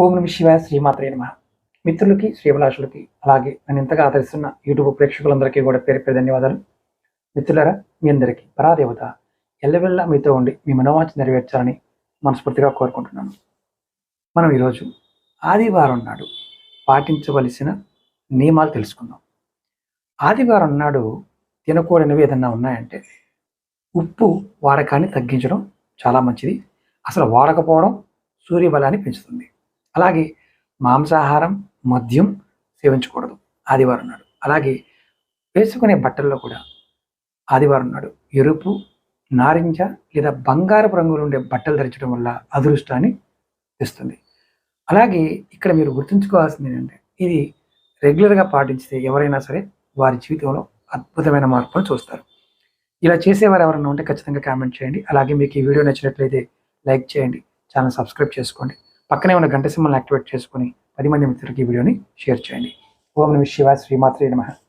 ఓం నమ శివాయ శ్రీమాత్రే నమ. మిత్రులకి శ్రీభిలాషులకి అలాగే నన్ను ఇంతగా ఆదరిస్తున్న యూట్యూబ్ ప్రేక్షకులందరికీ కూడా పేరు పేరు ధన్యవాదాలు. మిత్రులరా మీ అందరికీ పరాదేవత ఎల్లవెల్లా మీతో ఉండి మీ మనోవాంఛ నెరవేర్చాలని మనస్ఫూర్తిగా కోరుకుంటున్నాను. మనం ఈరోజు ఆదివారం నాడు పాటించవలసిన నియమాలు తెలుసుకుందాం. ఆదివారం నాడు తినకూడనివి ఏదన్నా ఉన్నాయంటే ఉప్పు వాడకాన్ని తగ్గించడం చాలా మంచిది. అసలు వాడకపోవడం సూర్యబలాన్ని పెంచుతుంది. అలాగే మాంసాహారం మద్యం సేవించకూడదు. ఆదివారం నాడు. అలాగే వేసుకునే బట్టల్లో కూడా ఆదివారం నాడు ఎరుపు నారింజ లేదా బంగారపు రంగులు ఉండే బట్టలు ధరించడం వల్ల అదృష్టాన్ని తెస్తుంది. అలాగే ఇక్కడ మీరు గుర్తుంచుకోవాల్సింది ఏంటంటే ఇది రెగ్యులర్గా పాటించితే ఎవరైనా సరే వారి జీవితంలో అద్భుతమైన మార్పును చూస్తారు. ఇలా చేసేవారు ఎవరైనా ఉంటే ఖచ్చితంగా కామెంట్ చేయండి. అలాగే మీకు ఈ వీడియో నచ్చినట్లయితే లైక్ చేయండి. ఛానల్ సబ్స్క్రైబ్ చేసుకోండి. పక్కనే ఉన్న గంట సింహల్ని యాక్టివేట్ చేసుకొని పది మంది మిత్రులకి ఈ వీడియోని షేర్ చేయండి. ఓం నమ శివ శ్రీమాత్రే నమః.